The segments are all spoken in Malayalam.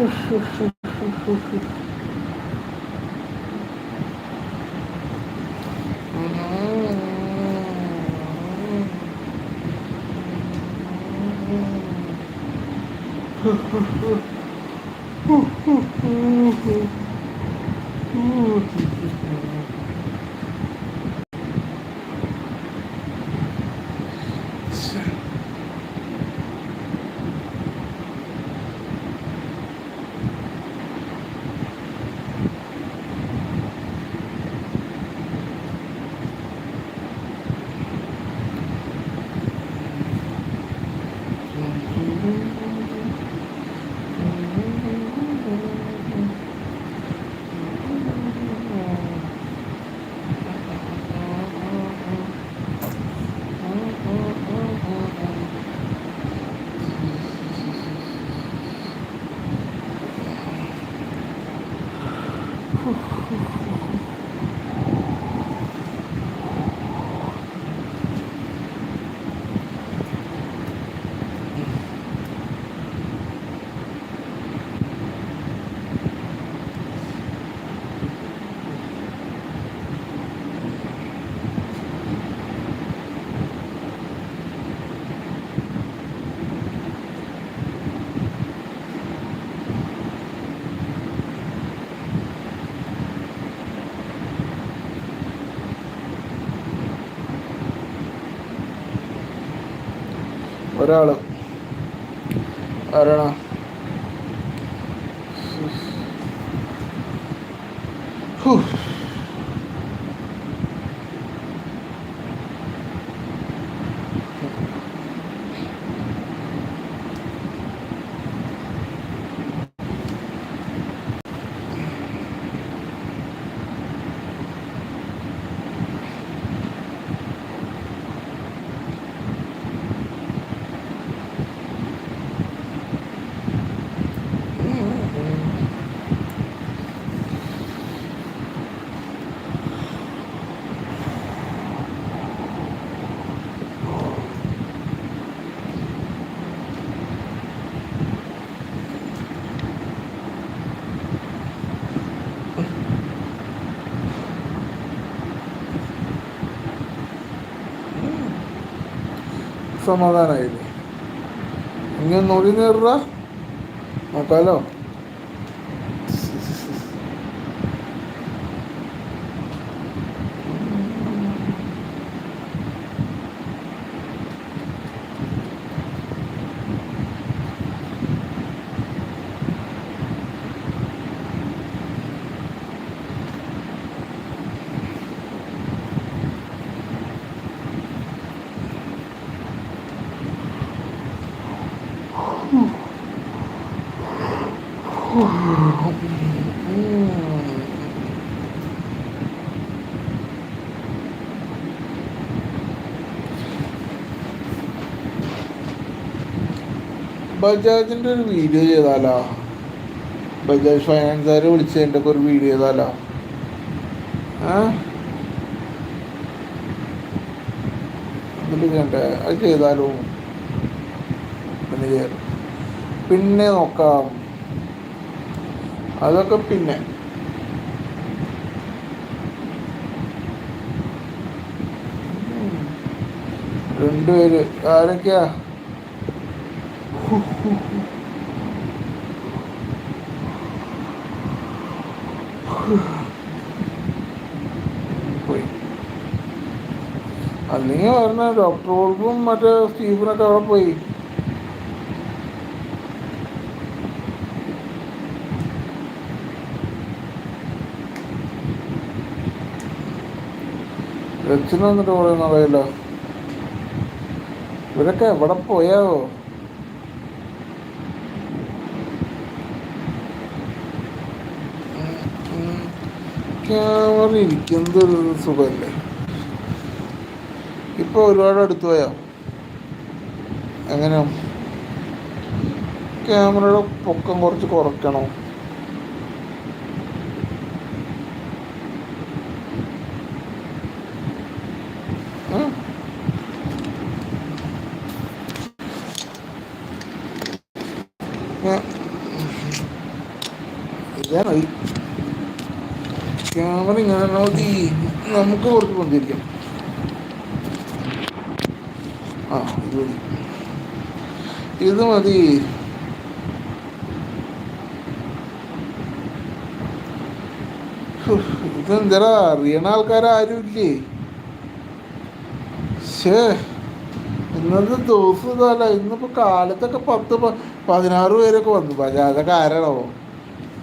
Фу-фу-фу. ഒരാൾ ആരാണ് ഹൂ. സമാധാനായില്ലേ? ഇങ്ങനെ നൊടി നേറുക നോക്കാലോ. ബജാജിന്റെ ഒരു വീഡിയോ ചെയ്താലോ? ബജാജ് ഫൈനാൻസുകാരെ വിളിച്ചതിന്റെ ഒക്കെ ഒരു വീഡിയോ ചെയ്താലോ? ആ? അത് ചെയ്താലോ? പിന്നെ നോക്കാം. അതൊക്കെ പിന്നെ. രണ്ടുപേര് ആരൊക്കെയാ? പോയി. അല്ലെങ്കിൽ പറഞ്ഞ ഡോക്ടർ വോൾഫും മറ്റേ സ്റ്റീഫനൊക്കെ അവിടെ പോയി. രച്ചിന് എന്നിട്ട് പറയുന്ന അറിയില്ല. ഇവരൊക്കെ എവിടെ പോയാവോ? ക്യാമറ ഇരിക്കുന്നത് സുഖമല്ലേ? ഇപ്പൊ ഒരുപാട് അടുത്ത് പോയാ? എങ്ങനെയാ? ക്യാമറയുടെ പൊക്കം കുറച്ച് കുറയ്ക്കണോ ഉം? ഉം. ഇതാ മതി ക്യാമറ ഈ നമുക്ക് കുറച്ച് കൊണ്ടിരിക്കാം ആ ഇത് മതി. ഇത് മതി. ഇതെന്തരാ അറിയണ ആൾക്കാരും ഇല്ലേ ശേ ഇന്നത്തെ ദിവസം ഇതല്ല ഇന്നിപ്പോ കാലത്തൊക്കെ പത്ത് പതിനാറ് പേരൊക്കെ വന്നു. പക്ഷേ അതൊക്കെ ആരാണോ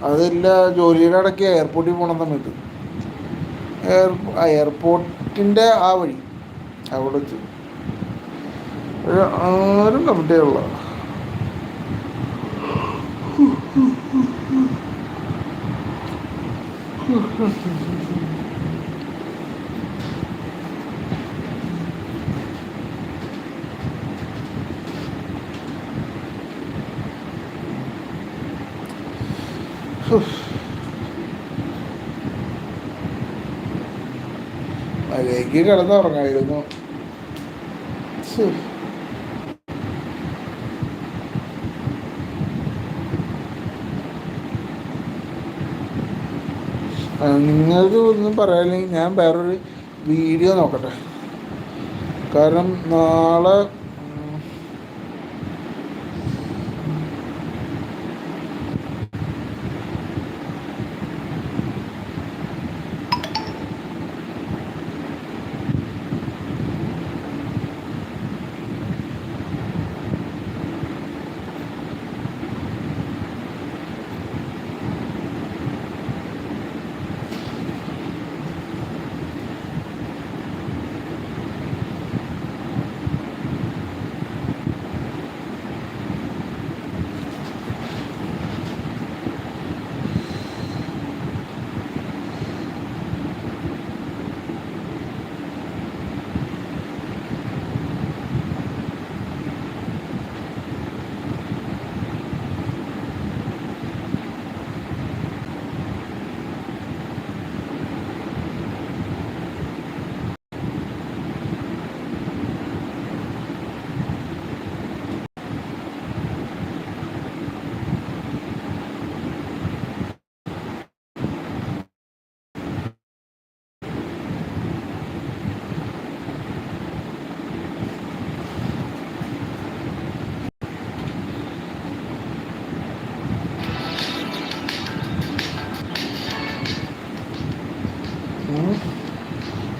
അതെല്ലാം ജോലിയുടെ ഇടയ്ക്ക് എയർപോർട്ടിൽ പോകണം സമയത്ത്. എയർ എയർപോർട്ടിന്റെ ആ വഴി അവിടെ വെച്ച് ഒരു ആരും കമ്മിറ്റിയുള്ള മര്യാദയ്ക്ക് കിടന്നുറങ്ങായിരുന്നു. നിങ്ങൾക്ക് ഒന്നും പറയാനില്ലെങ്കിൽ ഞാൻ വേറൊരു വീഡിയോ നോക്കട്ടെ കാരണം നാളെ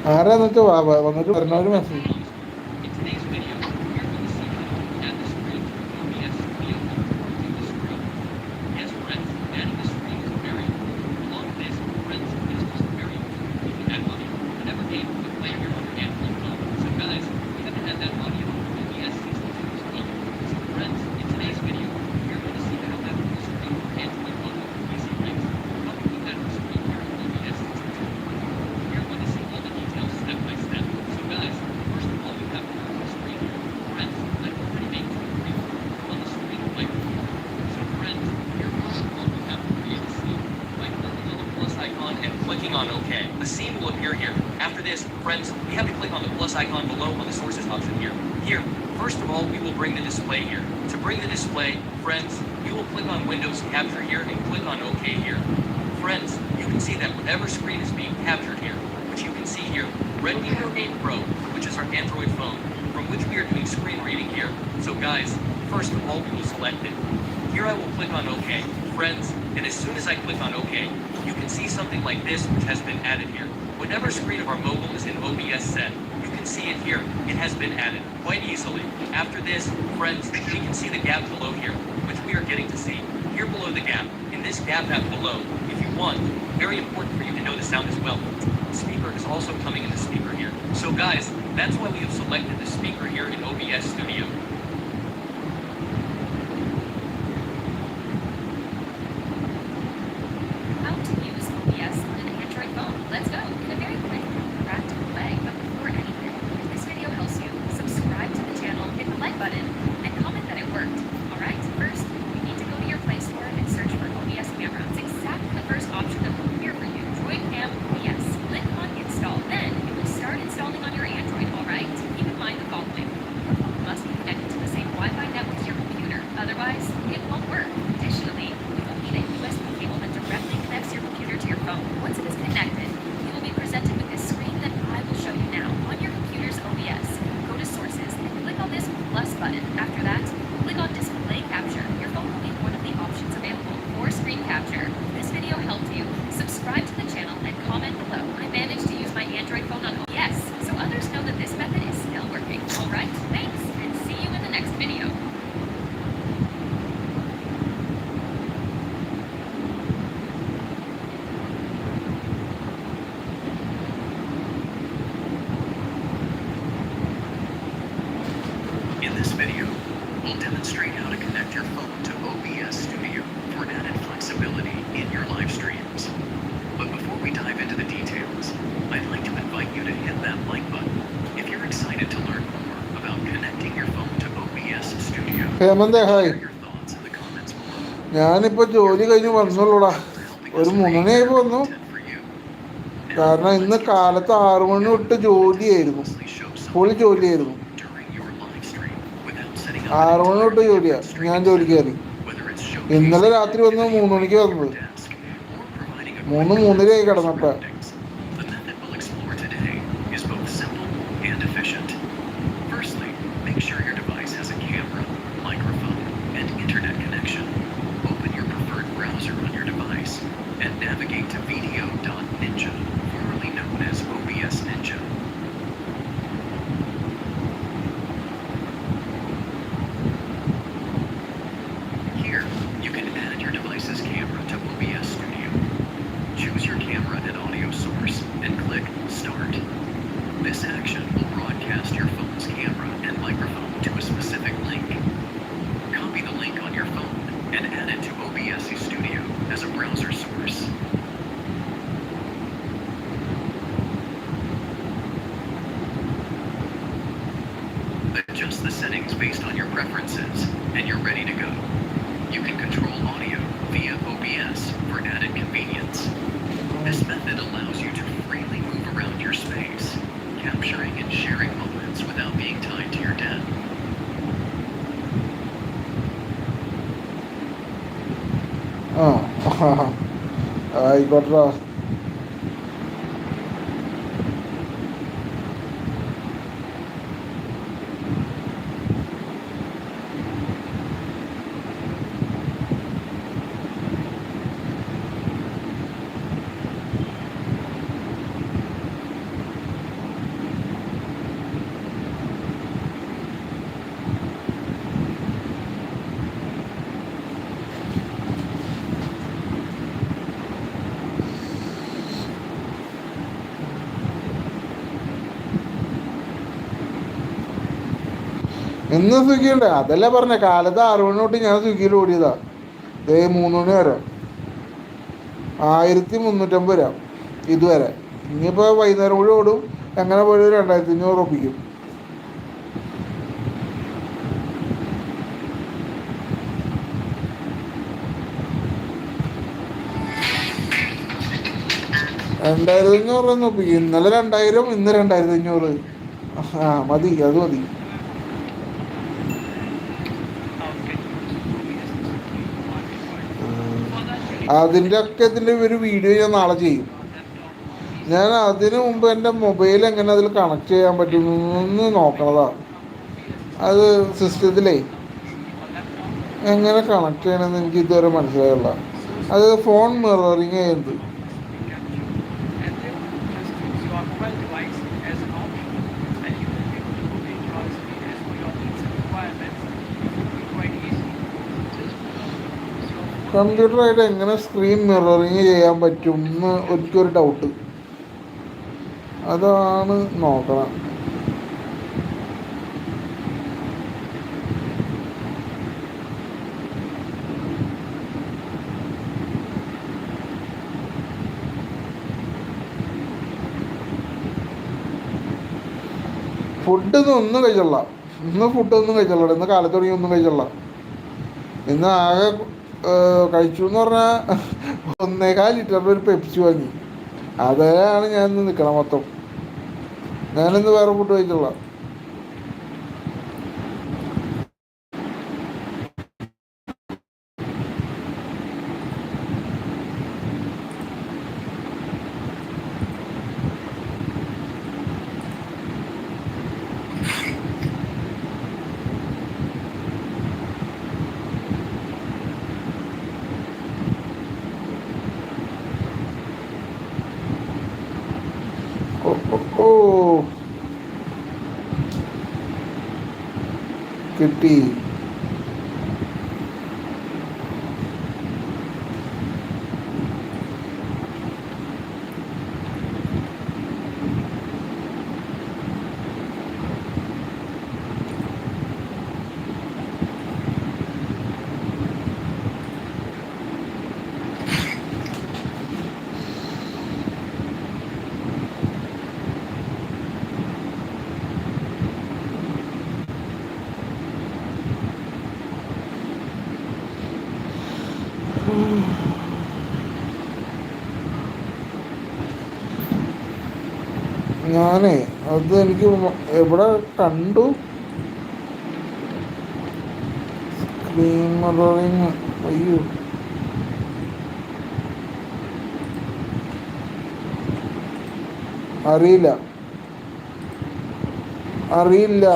ആരാന്ന് എന്നിട്ട് വന്നിട്ട് പറഞ്ഞൊരു message our Android phone, from which we are doing screen reading here. So guys, first of all, we will select it. Here I will click on OK. Friends, and as soon as I click on OK, you can see something like this which has been added here. Whenever screen of our mobile is in OBS set, you can see it here. It has been added quite easily. After this, friends, we can see the gap below here, which we are getting to see. Here below the gap, in this gap app below, if you want, very important for you to know the sound as well. Speaker is also coming in the speaker here. So guys, that's why we have selected the speaker here in OBS Studio. In this video, we'll demonstrate how to connect your phone to OBS Studio for added flexibility in your live streams. But before we dive into the details, I'd like to invite you to hit that like button if you're excited to learn more about connecting your phone to OBS Studio. ഹേമന്തേ ഹായ് ഞാനിപ്പോൾ ജോലി കഴിഞ്ഞ് വന്നുള്ളൂടാ ഒരു മൂന്നണിയായി വന്നു. കാരണം ഇന്ന് കാലത്ത് ആറു തൊട്ട് ജോലിയായിരുന്നു. ഫുൾ ജോലിയായിരുന്നു. ആറു മണി തൊട്ട് ജോലിയാ ഞാൻ ജോലിക്ക് കയറി. ഇന്നലെ രാത്രി വന്ന് മൂന്ന് മണിക്ക് വന്നത്. മൂന്ന് മൂന്നരയായി കിടന്നപ്പോ. Start. This action will broadcast your phone's camera and microphone to a specific link. Copy the link on your phone and add it to OBS Studio as a browser source. ആ ആയിക്കോട്ടെടാ ഇന്ന് സ്വിഗ്ഗിയുണ്ട് അതല്ലേ പറഞ്ഞ? കാലത്ത് ആറു മണി തൊട്ട് ഞാൻ സ്വിഗ്ഗിയിൽ ഓടിയതാ. ദേ മൂന്ന് മണി വരെ. ആയിരത്തി മുന്നൂറ്റമ്പത് രൂപ. ഇതുവരെ. ഇനിയിപ്പോൾ വൈകുന്നേരം കൂടി ഓടും. എങ്ങനെ പോയി രണ്ടായിരത്തി അഞ്ഞൂറ് ഉറപ്പിക്കും. രണ്ടായിരത്തി അഞ്ഞൂറ് ഇന്നലെ രണ്ടായിരം ഇന്ന് രണ്ടായിരത്തി അഞ്ഞൂറ് ആ മതി. അത് മതി. അതിന്റെ ഒക്കെ ഇതിന്റെ ഒരു വീഡിയോ ഞാൻ നാളെ ചെയ്യും. ഞാൻ അതിന് മുമ്പ് എന്റെ മൊബൈൽ എങ്ങനെ അതിൽ കണക്ട് ചെയ്യാൻ പറ്റുമെന്ന് നോക്കണതാണ് അത് സിസ്റ്റത്തിലേ എങ്ങനെ കണക്ട് ചെയ്യണമെന്ന് എനിക്ക് ഇതുവരെ മനസ്സിലായില്ല. അത് ഫോൺ മിററിങ് ചെയ്യുന്നത് കമ്പ്യൂട്ടറായിട്ട് എങ്ങനെ സ്ക്രീൻ മിററിങ് ചെയ്യാൻ പറ്റും എന്ന് ഒരിക്കലും ഡൗട്ട് അതാണ് നോക്കണം. ഫുഡ് ഒന്നും കഴിച്ചല്ല ഇന്ന് ഫുഡ് ഒന്നും കഴിച്ചല്ല ഇന്ന് കാലത്തുടങ്ങി ഒന്നും കഴിച്ചല്ല ഇന്ന് ആകെ കഴിച്ചു എന്ന് പറഞ്ഞാൽ ഒന്നേകാൽ ലിറ്ററിന്റെ ഒരു പെപ്സി വാങ്ങി. അതാണ് ഞാൻ നിൽക്കണം മൊത്തം. ഞാനിന്ന് വേറെ ഫുഡ് കഴിച്ചുള്ള किटी ഞാനേ അത് എനിക്ക് എവിടെ കണ്ടു? സ്ക്രീൻ മററിങ് അയ്യോ. അറിയില്ല. അറിയില്ല.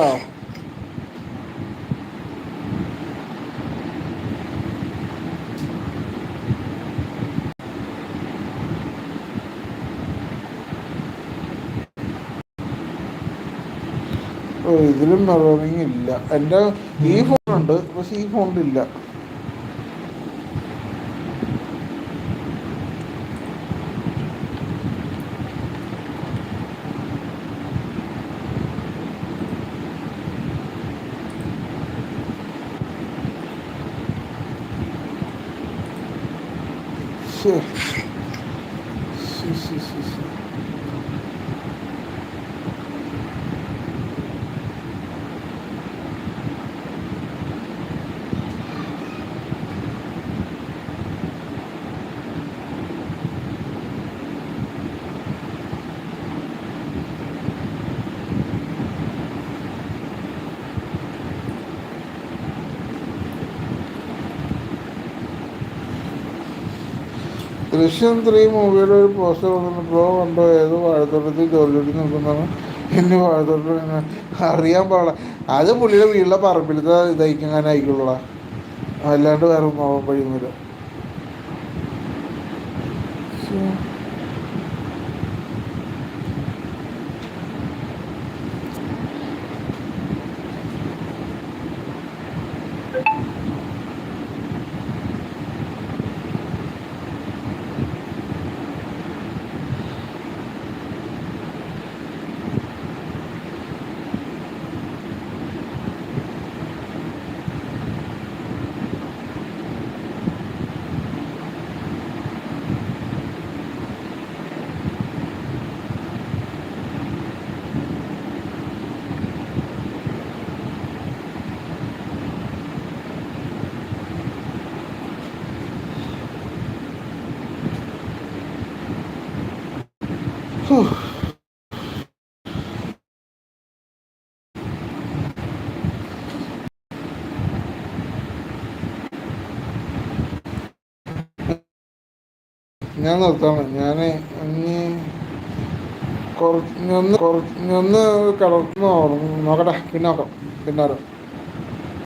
ഇതിലും മിററിങ് ഇല്ല. എന്റെ ഈ ഫോണുണ്ട് പക്ഷെ ഈ ഫോണിലില്ല. ദൃശ്യം ത്രീ മൂവിയുടെ ഒരു പോസ്റ്റർ വന്നിട്ട് ബ്രോ കണ്ടോ? ഏത് വാഴത്തോട്ടത്തിൽ ജോർജോട്ടി നിൽക്കുന്നതാണ്. എന്നെ വാഴത്തോട്ടം അറിയാൻ പാടില്ല. അത് പുള്ളിയുടെ വീട്ടിലെ പറമ്പിലത്തെ ഇതായിക്കാനായിക്കുള്ള അല്ലാണ്ട് വേറെ ആവാൻ കഴിയുന്നില്ല ശ്ശേ. ഹൂ. ഞാൻ നിർത്താണ് ഞാൻ ഇനി കുറച്ച് ഒന്ന് കുറച്ച് ഒന്ന് കിടന്ന് നോക്കട്ടെ പിന്നെ നോക്കാം. പിന്നെ നോക്കാം